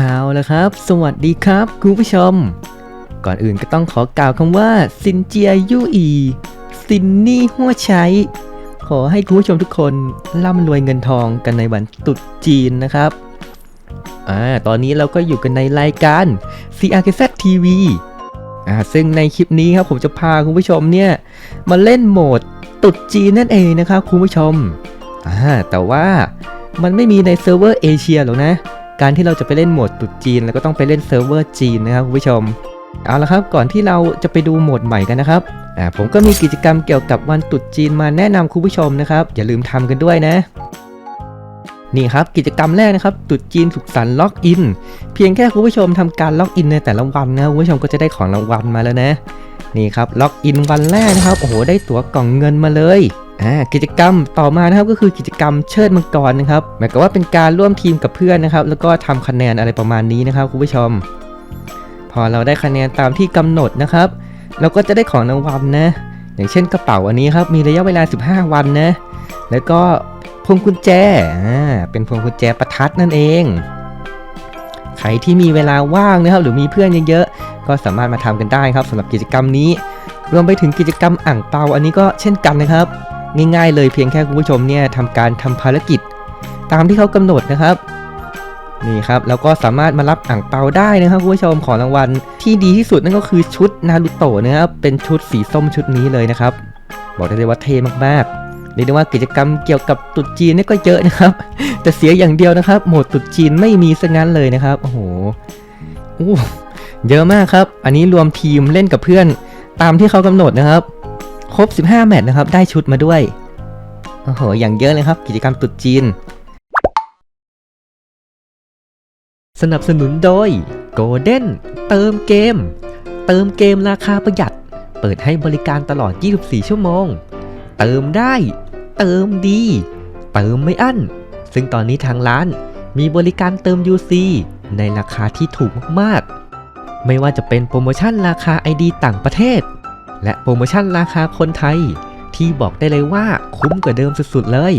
เอาละครับ สวัสดีครับคุณผู้ชม ก่อนอื่นก็ต้องขอกล่าวคำว่าซินเจียยูอีซินนี่หัวใช้ ขอให้คุณผู้ชมทุกคนร่ำรวยเงินทองกันในวันตรุษจีนนะครับอ่าตอนนี้เราก็อยู่กันในรายการ CRKZ TV อ่าซึ่งในคลิปนี้ครับผมจะพาคุณผู้ชมเนี่ยมาเล่นโหมดตรุษจีนนั่นเองนะครับคุณผู้ชมอ่าแต่ว่ามันไม่มีในเซิร์ฟเวอร์เอเชียหรอกนะ การที่เราจะไปเล่นโหมดตรุษจีน แล้วก็ต้องไปเล่นเซิร์ฟเวอร์จีนนะครับคุณผู้ชม เอาละครับก่อนที่เราจะไปดูโหมดใหม่กันนะครับผมก็มีกิจกรรมเกี่ยวกับวันตรุษจีนมาแนะนำคุณผู้ชมนะครับ อย่าลืมทำกันด้วยนะนี่ครับกิจกรรมแรกนะครับตรุษจีนสุขสันต์ล็อกอิน เพียงแค่คุณผู้ชมทำการล็อกอินในแต่ละวันนะคุณผู้ชมก็จะได้ของรางวัลมาแล้วนะ นี่ครับล็อกอินวันแรกนะครับโอ้โหได้ตั๋วกล่องเงินมาเลยอ่ากิจกรรมต่อมานะครับก็คือกิจกรรมเชิดมังกรนะครับหมายความว่าเป็นการร่วมทีมกับเพื่อนนะครับ แล้วก็ทำคะแนนอะไรประมาณนี้นะครับคุณผู้ชม พอเราได้คะแนนตามที่กำหนดนะครับ เราก็จะได้ของรางวัลนะ อย่างเช่นกระเป๋าอันนี้ครับมีระยะเวลา 15 วันนะแล้วก็พวงกุญแจอ่าเป็นพวงกุญแจประทัดนั่นเองใครที่มีเวลาว่างนะครับหรือมีเพื่อนเยอะ ก็สามารถมาทำกันได้ครับสำหรับกิจกรรมนี้ รวมไปถึงกิจกรรมอ่างเปาอันนี้ก็เช่นกันนะครับ ง่ายๆเลยเพียงแค่คุณผู้ชมเนี่ยทำการทำภารกิจ ตามที่เขากำหนดนะครับนี่ครับแล้วก็สามารถมารับอ่างเปาได้นะครับคุณผู้ชมของรางวัลที่ดีที่สุดนั่นก็คือชุดนารูโตะนะครับเป็นชุดสีส้มชุดนี้เลยนะครับ บอกได้เลยว่าเท่มากๆเรียกได้ว่ากิจกรรมเกี่ยวกับตรุษจีนนี่ก็เยอะนะครับ แต่เสียอย่างเดียวนะครับ โหมดตรุษจีนไม่มีซะงั้นเลยนะครับโอ้โหอู้ เยอะมากครับ อันนี้รวมทีมเล่นกับเพื่อน ตามที่เขากำหนดนะครับ ครบ 15 แมตช์นะครับ ได้ชุดมาด้วย โอ้โห อย่างเยอะเลยครับ กิจกรรมตรุษจีน สนับสนุนโดย Golden เติมเกม เติมเกมราคาประหยัด เปิดให้บริการตลอด 24 ชั่วโมง เติมได้ เติมดี เติมไม่อั้น ซึ่งตอนนี้ทางร้านมีบริการเติม UC ในราคาที่ถูกมากๆ ไม่ว่าจะเป็นโปรโมชั่นราคา ID ต่างประเทศ และโปรโมชั่นราคาคนไทย ที่บอกได้เลยว่าคุ้มกว่าเดิมสุดๆเลย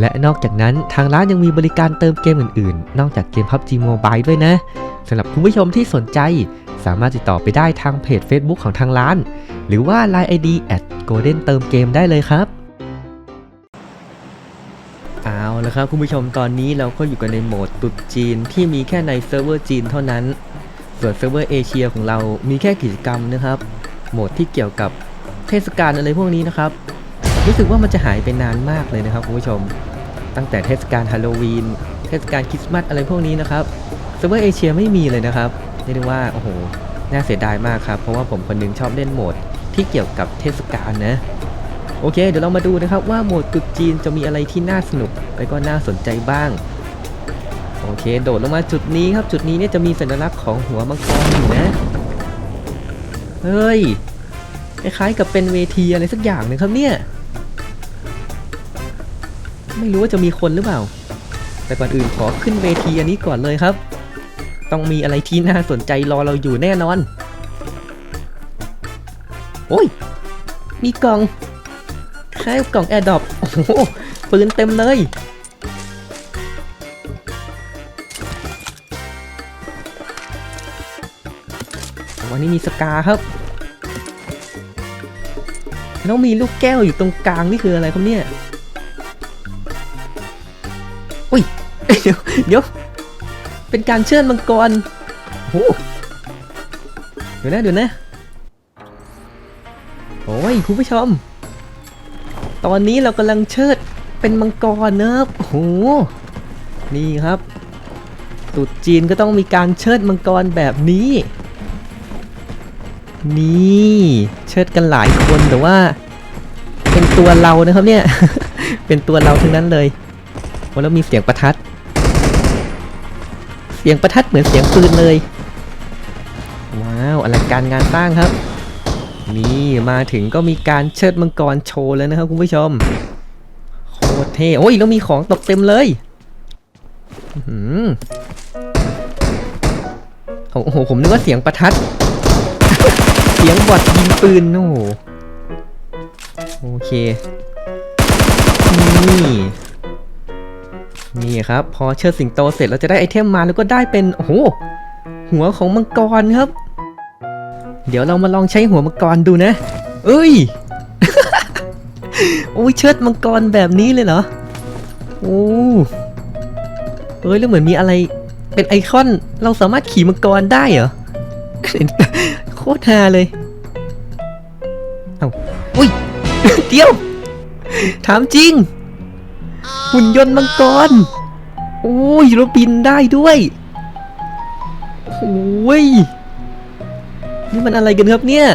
และนอกจากนั้นทางร้านยังมีบริการเติมเกมอื่นๆ นอกจากเกม PUBG Mobile ด้วยนะสำหรับคุณผู้ชมที่สนใจ สามารถติดต่อไปได้ทางเพจ Facebook ของทางร้าน หรือว่า Line ID at golden เติมเกมได้เลยครับเอาละครับคุณผู้ชมตอนนี้เราก็อยู่กันในโหมดตุดจีนที่มีแค่ในเซิร์ฟเวอร์จีนเท่านั้น ส่วนเซิร์ฟเวอร์เอเชียของเรามีแค่กิจกรรมนะครับ โหมดที่เกี่ยวกับเทศกาลอะไรพวกนี้นะครับ รู้สึกว่ามันจะหายไปนานมากเลยนะครับคุณผู้ชม ตั้งแต่เทศกาลฮาโลวีน เทศกาลคริสต์มาสอะไรพวกนี้นะครับ เซิร์ฟเวอร์เอเชียไม่มีเลยนะครับเรียกได้ว่าโอ้โห น่าเสียดายมากครับ เพราะว่าผมคนหนึงชอบเล่นโหมดที่เกี่ยวกับเทศกาลนะโอเค เดี๋ยวเรามาดูนะครับว่าโหมดตรุษจีนจะมีอะไรที่น่าสนุก และก็น่าสนใจบ้าง โอเค โดดลงมาจุดนี้ครับ จุดนี้เนี่ยจะมีสัญลักษณ์ของหัวมังกรอยู่นะ เฮ้ย คล้ายๆกับเป็นเวทีอะไรสักอย่างนะครับเนี่ย ไม่รู้ว่าจะมีคนหรือเปล่า แต่ก่อนอื่นขอขึ้นเวทีอันนี้ก่อนเลยครับ ต้องมีอะไรที่น่าสนใจรอเราอยู่แน่นอน โอ้ย มีกล่องคล้ายกับกล่องแอร์ดรอปโอ้โหปืนเต็มเลย วันนี้มีสกาครับแล้วมีลูกแก้วอยู่ตรงกลางนี่คืออะไรครับเนี่ยอุ้ยเดี๋ยวเดี๋ยวเป็นการเชิญมังกรโอ้เดี๋ยวนะเดี๋ยวนะโอ้ยคุณผู้ชม ตอนนี้เรากำลังเชิดเป็นมังกรเนะครับโอ้โหนี่ครับตรุษจีนก็ต้องมีการเชิดมังกรแบบนี้ นี่เชิดกันหลายคนแต่ว่า เป็นตัวเรานะครับเนี่ย เป็นตัวเราทั้งนั้นเลยโอ้แล้วมีเสียงประทัด เสียงประทัดเหมือนเสียงปืนเลย ว้าวอลังการงานสร้างครับ นี่มาถึงก็มีการเชิดมังกรโชว์แล้วนะครับคุณผู้ชม โคตรเท่โอ้ยแล้วมีของตกเต็มเลยหือโอ้โหผมนึกว่าเสียงประทัด สียงบอดยิงปืนโอ้โหโอเค นี่ นี่ครับ พอเชิดสิงโตเสร็จเราจะได้ไอเทมมาแล้วก็ได้เป็น โอ้โห หัวของมังกรครับ เดี๋ยวเรามาลองใช้หัวมังกรดูนะ เอ้ย โอ้ยเชิดมังกรแบบนี้เลยเหรอ โอ้เอ้ยแล้วเหมือนมีอะไร เป็นไอคอน เราสามารถขี่มังกรได้เหรอ คตรฮาเลย เอาอุ้ย เดี๋ยว ถามจริง หุ่นยนต์มังกร โอ้ยแล้วบินได้ด้วยโอ้ย นี่มันอะไรกันครับเนี่ย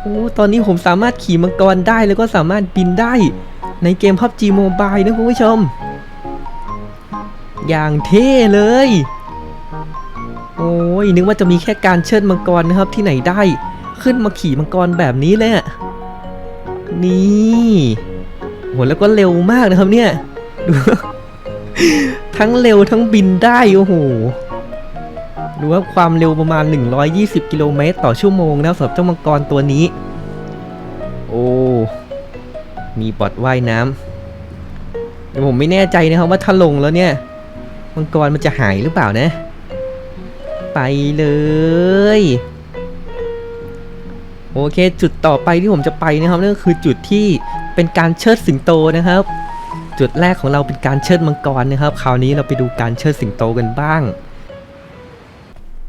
โอ้ ตอนนี้ผมสามารถขี่มังกรได้แล้วก็สามารถบินได้ ในเกม PUBG Mobile นะคุณผู้ชม อย่างเท่เลย ยนึกว่าจะมีแค่การเชิดมังกรนะครับที่ไหนได้ ขึ้นมาขี่มังกรแบบนี้เลยนี่โหแล้วก็เร็วมากนะครับเนี่ยดูทั้งเร็วทั้งบินได้โอ้โหดูว่าความเร็วประมาณ 120 กิโลเมตรต่อชั่วโมงนะสำหรับเจ้ามังกรตัวนี้ โอ้มีบอดว่ายน้ำแต่ผมไม่แน่ใจนะครับว่าถ้าลงแล้วเนี่ย มังกรมันจะหายหรือเปล่านะ ไปเลย โอเคจุดต่อไปที่ผมจะไปนะครับนั่นก็คือจุดที่เป็นการเชิดสิงโตนะครับ จุดแรกของเราเป็นการเชิดมังกรนะครับ คราวนี้เราไปดูการเชิดสิงโตกันบ้าง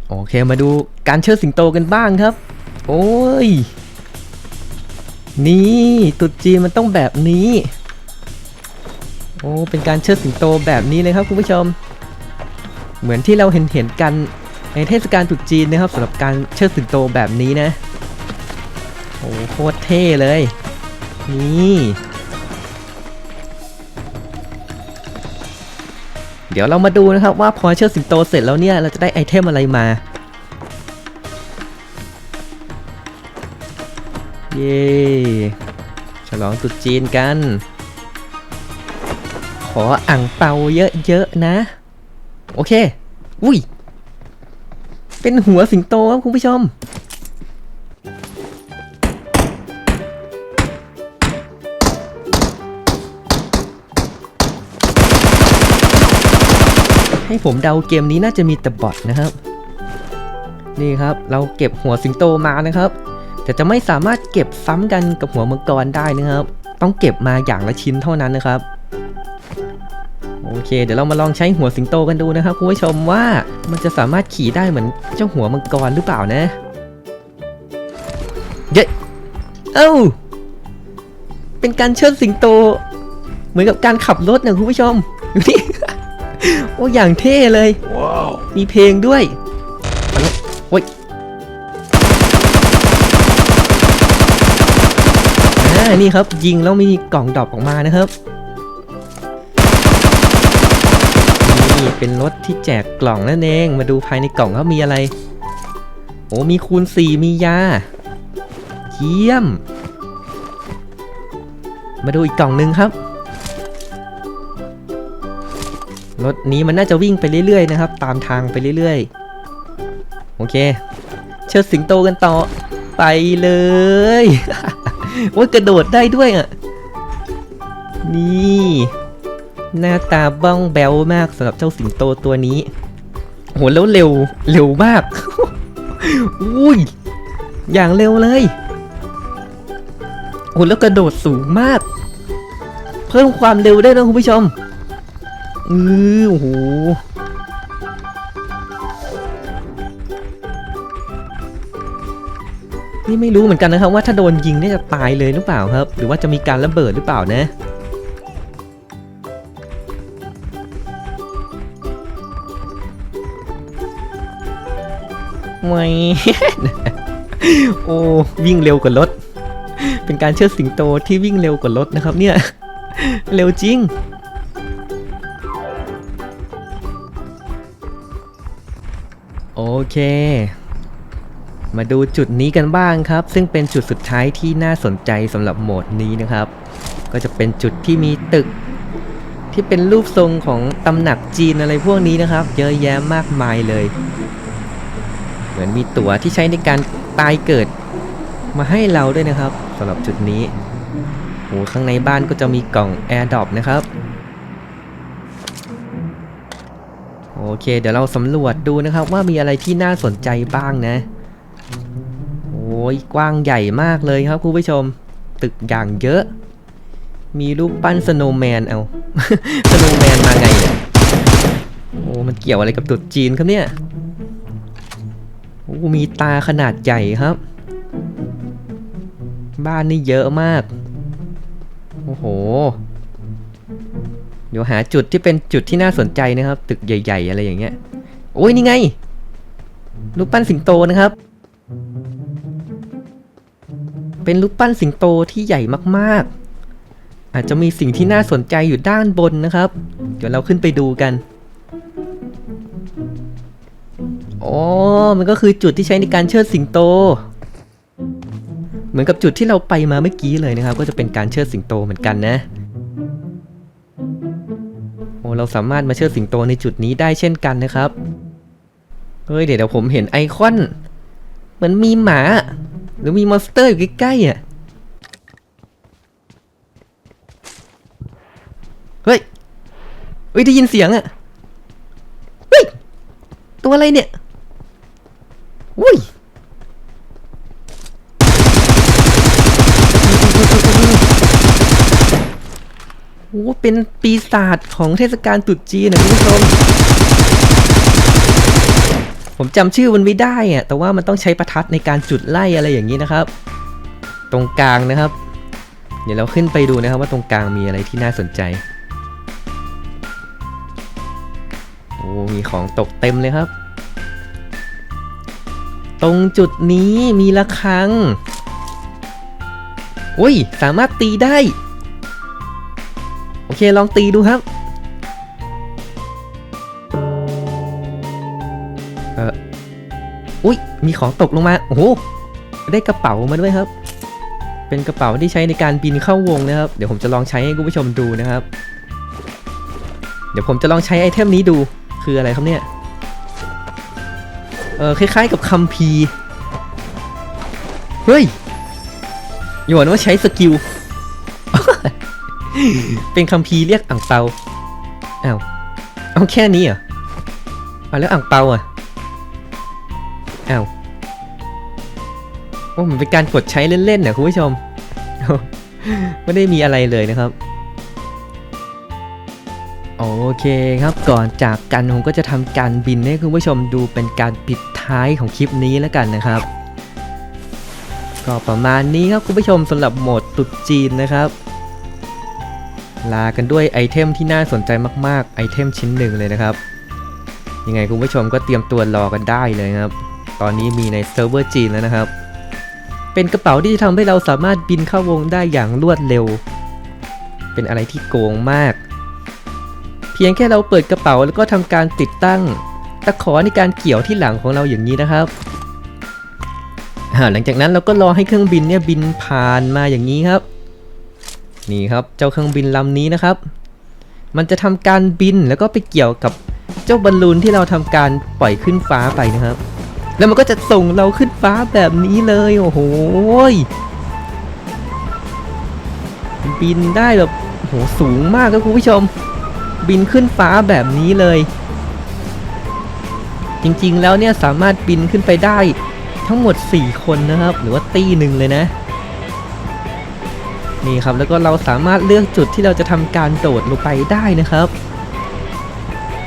โอเคมาดูการเชิดสิงโตกันบ้างครับ โอ้ย นี่ตุดจีนมันต้องแบบนี้โอ้ เป็นการเชิดสิงโตแบบนี้เลยครับคุณผู้ชม เหมือนที่เราเห็นเห็นกัน ในเทศกาลตรุษจีนนะครับสำหรับการเชิดสิงโตแบบนี้นะโอ้โคตรเท่เลย นี่ เดี๋ยวเรามาดูนะครับว่าพอเชิดสิงโตเสร็จแล้วเนี่ย เราจะได้ไอเทมอะไรมา เย้ฉลองตรุษจีนกัน ขออ่างเปาเยอะๆนะ โอเค อุ้ย เป็นหัวสิงโตครับคุณผู้ชม ให้ผมเดาเกมนี้น่าจะมีแต่บอทนะครับ นี่ครับเราเก็บหัวสิงโตมานะครับ แต่จะไม่สามารถเก็บซ้ำกันกับหัวมังกรได้นะครับ ต้องเก็บมาอย่างละชิ้นเท่านั้นนะครับ โอเค เดี๋ยวเรามาลองใช้หัวสิงโตกันดูนะครับคุณผู้ชมว่ามันจะสามารถขี่ได้เหมือนเจ้าหัวมังกรหรือเปล่านะ เย้เอ้าเป็นการเชิดสิงโต เหมือนกับการขับรถนะคุณผู้ชมดูนี่โอ้อย่างเท่เลย มีเพลงด้วยมาแล้วโอ้ยอ่านี่ครับยิงแล้วมีกล่องดรอปออกมานะครับ เป็นรถที่แจกกล่องนั่นเอง มาดูภายในกล่องครับมีอะไร โอ้มีคูณ 4 มียา เยี่ยม มาดูอีกกล่องหนึ่งครับ รถนี้มันน่าจะวิ่งไปเรื่อยๆนะครับ ตามทางไปเรื่อยๆ โอเค เชิดสิงโตกันต่อ ไปเลยโอ้ยกระโดดได้ด้วยอะ นี่ หน้าตาบ้องแบวมากสำหรับเจ้าสิงโตตัวนี้โหแล้วเร็วเร็วมากอุ้ยอย่างเร็วเลยโหแล้วกระโดดสูงมาก เพิ่มความเร็วได้นะคุณผู้ชมอือโอ้โหนี่ไม่รู้เหมือนกันนะครับว่าถ้าโดนยิงเนี่ยจะตายเลยหรือเปล่าครับ หรือว่าจะมีการระเบิดหรือเปล่านะ ม่โอ้วิ่งเร็วกว่ารถ เป็นการเชิดสิงโตที่วิ่งเร็วกว่ารถนะครับเนี่ย เร็วจริง โอเค มาดูจุดนี้กันบ้างครับ ซึ่งเป็นจุดสุดท้ายที่น่าสนใจสำหรับโหมดนี้นะครับ ก็จะเป็นจุดที่มีตึก ที่เป็นรูปทรงของตำหนักจีนอะไรพวกนี้นะครับ เยอะแยะมากมายเลย เหมือนมีตั๋วที่ใช้ในการตายเกิด มาให้เราด้วยนะครับสำหรับจุดนี้โอ้ข้างในบ้านก็จะมีกล่อง AirDrop นะครับโอเค เดี๋ยวเราสำรวจดูนะครับว่ามีอะไรที่น่าสนใจบ้างนะโอ้ยกว้างใหญ่มากเลยครับคุณผู้ชม ตึกอย่างเยอะ มีรูปปั้นสโนว์แมนเอาสโนว์แมนมาไงเนี่ยโอ้มันเกี่ยวอะไรกับตรุ๊จีนครับเนี่ย โอ้มีตาขนาดใหญ่ครับ บ้านนี่เยอะมาก โอ้โห เดี๋ยวหาจุดที่เป็นจุดที่น่าสนใจนะครับ ตึกใหญ่ ๆ อะไรอย่างเงี้ย โอ้ยนี่ไง รูปปั้นสิงโตนะครับ เป็นรูปปั้นสิงโตที่ใหญ่มากๆ อาจจะมีสิ่งที่น่าสนใจอยู่ด้านบนนะครับ เดี๋ยวเราขึ้นไปดูกัน อ๋อ มันก็คือจุดที่ใช้ในการเชิดสิงโต เหมือนกับจุดที่เราไปมาเมื่อกี้เลยนะครับ ก็จะเป็นการเชิดสิงโตเหมือนกันนะ โอ้เราสามารถมาเชิดสิงโตในจุดนี้ได้เช่นกันนะครับ เฮ้ยเดี๋ยวเดี๋ยวผมเห็นไอคอนเหมือนมีหมา หรือมีมอนสเตอร์อยู่ใกล้ๆอะ เฮ้ย เฮ้ยได้ยินเสียงอะเฮ้ยตัวอะไรเนี่ย อุ้ยโอ้เป็นปีศาจของเทศกาลตรุษจีนนะคุณผู้ชม ผมจำชื่อมันไม่ได้อะแต่ว่ามันต้องใช้ประทัดในการจุดไล่อะไรอย่างนี้นะครับ ตรงกลางนะครับ เดี๋ยวเราขึ้นไปดูนะครับว่าตรงกลางมีอะไรที่น่าสนใจ โอ้มีของตกเต็มเลยครับ ตรงจุดนี้มีระฆัง อุ้ย สามารถตีได้ โอเค ลองตีดูครับ เอออุ้ย มีของตกลงมา โอ้โห ได้กระเป๋ามาด้วยครับ เป็นกระเป๋าที่ใช้ในการบินเข้าวงนะครับ เดี๋ยวผมจะลองใช้ให้คุณผู้ชมดูนะครับ เดี๋ยวผมจะลองใช้ไอเทมนี้ดู คืออะไรครับเนี่ย เออคล้ายๆกับคัมภีเฮ้ยอย่าบอกนะว่าใช้สกิล เป็นคัมภีเรียกอ่างเปาอ้าวเอาแค่นี้เหรอเอาแล้วอ่างเปาอะอ้าวโอ้มันเป็นการกดใช้เล่นๆนะคุณผู้ชม ไม่ได้มีอะไรเลยนะครับ โอเคครับก่อนจากกันผมก็จะทำการบินให้คุณผู้ชมดูเป็นการปิดท้ายของคลิปนี้แล้วกันนะครับ ก็ประมาณนี้ครับคุณผู้ชมสำหรับโหมดตุดจีนนะครับ ลากันด้วยไอเทมที่น่าสนใจมากๆ ไอเทมชิ้นหนึ่งเลยนะครับ ยังไงคุณผู้ชมก็เตรียมตัวรอกันได้เลยครับ ตอนนี้มีในเซิร์ฟเวอร์จีนแล้วนะครับ เป็นกระเป๋าที่ทำให้เราสามารถบินเข้าวงได้อย่างรวดเร็ว เป็นอะไรที่โกงมาก พียงแค่เราเปิดกระเป๋าแล้วก็ทำการติดตั้ง ตะขอในการเกี่ยวที่หลังของเราอย่างนี้นะครับหลังจากนั้นเราก็รอให้เครื่องบินเนี่ยบินผ่านมาอย่างนี้ครับ นี่ครับเจ้าเครื่องบินลำนี้นะครับ มันจะทำการบินแล้วก็ไปเกี่ยวกับเจ้าบอลลูนที่เราทำการปล่อยขึ้นฟ้าไปนะครับ แล้วมันก็จะส่งเราขึ้นฟ้าแบบนี้เลยโอ้โหบินได้แบบโอ้โหสูงมากครับคุณผู้ชม บินขึ้นฟ้าแบบนี้เลย จริงๆแล้วเนี่ยสามารถบินขึ้นไปได้ทั้งหมด 4 คนนะครับ หรือว่าตีหนึ่งเลยนะ นี่ครับแล้วก็เราสามารถเลือกจุดที่เราจะทำการโดดลงไปได้นะครับ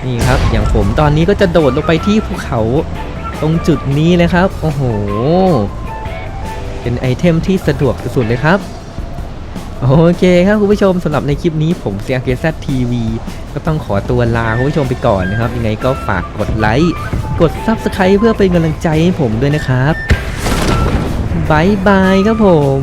นี่ครับอย่างผมตอนนี้ก็จะโดดลงไปที่ภูเขาตรงจุดนี้เลยครับ โอ้โห เป็นไอเทมที่สะดวกสุดๆเลยครับ โอเคครับคุณผู้ชมสำหรับในคลิปนี้ผมเซียเกซทีวีก็ต้องขอตัวลาคุณผู้ชมไปก่อนนะครับ ยังไงก็ฝากกดไลค์กด s u b สไครป์เพื่อเป็นกำลังใจให้ผมด้วยนะครับบายบายครับผม